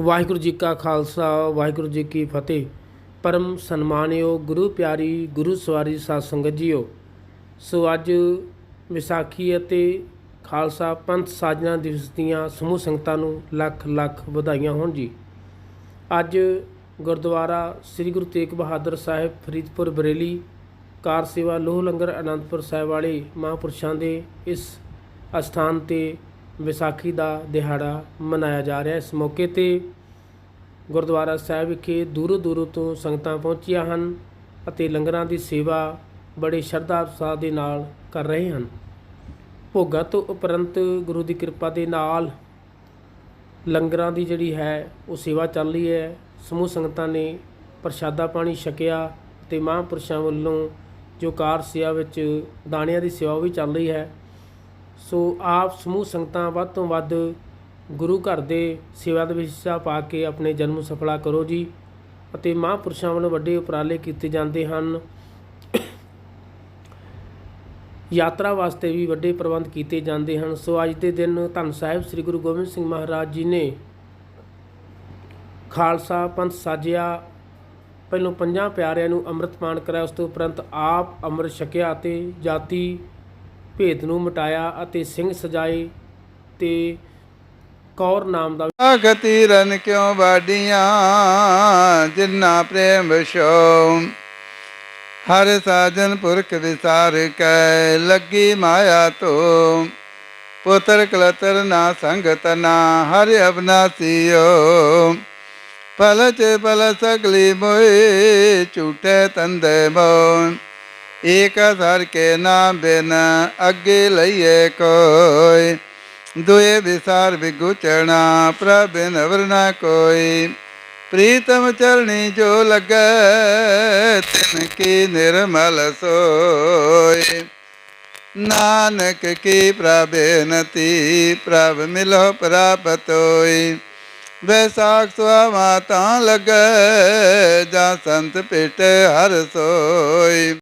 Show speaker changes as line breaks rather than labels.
ਵਾਹਿਗੁਰੂ ਜੀ ਕਾ ਖਾਲਸਾ, ਵਾਹਿਗੁਰੂ ਜੀ ਕੀ ਫਤਿਹ। ਪਰਮ ਸਨਮਾਨਯੋਗ ਗੁਰੂ ਪਿਆਰੀ, ਗੁਰੂ ਸਵਾਰੀ ਸਾਧ ਸੰਗਤ ਜੀਓ। ਸੋ ਅੱਜ ਵਿਸਾਖੀ ਅਤੇ ਖਾਲਸਾ ਪੰਥ ਸਾਜਨਾ ਦਿਵਸ ਦੀਆਂ ਸਮੂਹ ਸੰਗਤਾਂ ਨੂੰ ਲੱਖ ਲੱਖ ਵਧਾਈਆਂ ਹੋਣ ਜੀ। ਅੱਜ ਗੁਰਦੁਆਰਾ ਸ੍ਰੀ ਗੁਰੂ ਤੇਗ ਬਹਾਦਰ ਸਾਹਿਬ ਫਰੀਦਪੁਰ ਬਰੇਲੀ ਕਾਰ ਸੇਵਾ ਲੋਹ ਲੰਗਰ ਅਨੰਦਪੁਰ ਸਾਹਿਬ ਵਾਲੇ ਮਹਾਂਪੁਰਸ਼ਾਂ ਦੇ ਇਸ ਅਸਥਾਨ ਤੇ ਵਿਸਾਖੀ ਦਾ ਦਿਹਾੜਾ ਮਨਾਇਆ ਜਾ ਰਿਹਾ ਇਸ ਮੌਕੇ ਤੇ ਗੁਰਦੁਆਰਾ ਸਾਹਿਬ ਵਿਖੇ ਦੂਰੋਂ ਦੂਰੋਂ ਤੋਂ ਸੰਗਤਾਂ ਪਹੁੰਚੀਆਂ ਹਨ ਅਤੇ ਲੰਗਰਾਂ ਦੀ ਸੇਵਾ ਬੜੇ ਸ਼ਰਧਾ ਉਤਸ਼ਾਹ ਦੇ ਨਾਲ ਕਰ ਰਹੇ ਹਨ। ਭੋਗਾ ਤੋਂ ਉਪਰੰਤ ਗੁਰੂ ਦੀ ਕਿਰਪਾ ਦੇ ਨਾਲ ਲੰਗਰਾਂ ਦੀ ਜਿਹੜੀ ਹੈ, ਉਹ ਸੇਵਾ ਚੱਲ ਰਹੀ ਹੈ। ਸਮੂਹ ਸੰਗਤਾਂ ਨੇ ਪ੍ਰਸ਼ਾਦਾ ਪਾਣੀ ਛਕਿਆ ਤੇ ਮਹਾਂਪੁਰਸ਼ਾਂ ਵੱਲੋਂ ਜੋ ਕਾਰ ਸੇਵਾ ਵਿੱਚ ਦਾਣਿਆਂ ਦੀ ਸੇਵਾ ਉਹ ਵੀ ਚੱਲ ਰਹੀ ਹੈ। ਸੋ ਆਪ ਸਮੂਹ ਸੰਗਤਾਂ ਵੱਧ ਤੋਂ ਵੱਧ ਗੁਰੂ ਘਰ ਦੇ ਸੇਵਾ ਦੇ ਵਿੱਚ ਹਿੱਸਾ ਪਾ ਕੇ ਆਪਣੇ ਜਨਮ ਸਫਲਾ ਕਰੋ ਜੀ ਅਤੇ ਮਹਾਂਪੁਰਸ਼ਾਂ ਵੱਲੋਂ ਵੱਡੇ ਉਪਰਾਲੇ ਕੀਤੇ ਜਾਂਦੇ ਹਨ। ਯਾਤਰਾ ਵਾਸਤੇ ਵੀ ਵੱਡੇ ਪ੍ਰਬੰਧ ਕੀਤੇ ਜਾਂਦੇ ਹਨ। ਸੋ ਅੱਜ ਦੇ ਦਿਨ ਧੰਨ ਸਾਹਿਬ ਸ੍ਰੀ ਗੁਰੂ ਗੋਬਿੰਦ ਸਿੰਘ ਮਹਾਰਾਜ ਜੀ ਨੇ ਖਾਲਸਾ ਪੰਥ ਸਾਜਿਆ, ਪਹਿਲੋਂ ਪੰਜਾਂ ਪਿਆਰਿਆਂ ਨੂੰ ਅੰਮ੍ਰਿਤ ਪਾਨ ਕਰਾਇਆ, ਉਸ ਤੋਂ ਉਪਰੰਤ ਆਪ ਅੰਮ੍ਰਿਤ ਛਕਿਆ ਅਤੇ ਜਾਤੀ ਭੇਦ ਨੂੰ ਮਿਟਾਇਆ ਅਤੇ ਸਿੰਘ ਸਜਾਏ ਤੇ ਕੌਰ ਨਾਮ ਦਾ
ਆਖਤੀ ਰਨ ਕਿਉ ਬਾਡੀਆਂ ਜਿਨਾ ਪ੍ਰੇਮ ਵਿਸ਼ੋ ਹਰ ਸਾਜਨ ਪੁਰਖ ਵਿਸਾਰ ਕੈ, ਲੱਗੀ ਮਾਇਆ ਤੋ ਪੁੱਤਰ ਕਲਤਰ ਨਾ ਸੰਗਤ ਨਾ, ਹਰਿ ਅਬਨਾਸੀਓ ਪਲ ਚ ਪਲ ਸਗਲੀ ਮੋਏ, ਝੂਠੇ ਤੰਦੇ ਮੋਨ ਏਕ ਹਰ ਕੇ ਨਾਮ ਬਿਨ ਅੱਗੇ ਲਈਏ ਕੋਈ। ਦੁਏ ਵਿਸਾਰ ਵਿਗੁਚਣਾ ਪ੍ਰਭ ਨਵਰਨਾ ਕੋਈ। ਪ੍ਰੀਤਮ ਚਰਣੀ ਜੋ ਲੱਗੈ, ਤਿਨ ਕੀ ਨਿਰਮਲ ਸੋਏ। ਨਾਨਕ ਕੀ ਪ੍ਰਭੇਨਤੀ ਪ੍ਰਭ ਮਿਲੋ ਪ੍ਰਾਪਤ ਹੋਈ। ਵੈਸਾਖ ਸੁਆਵਾ ਤਾਂ ਲੱਗੈ, ਜਾਂ ਸੰਤ ਪੇਟ ਹਰ ਸੋਈ।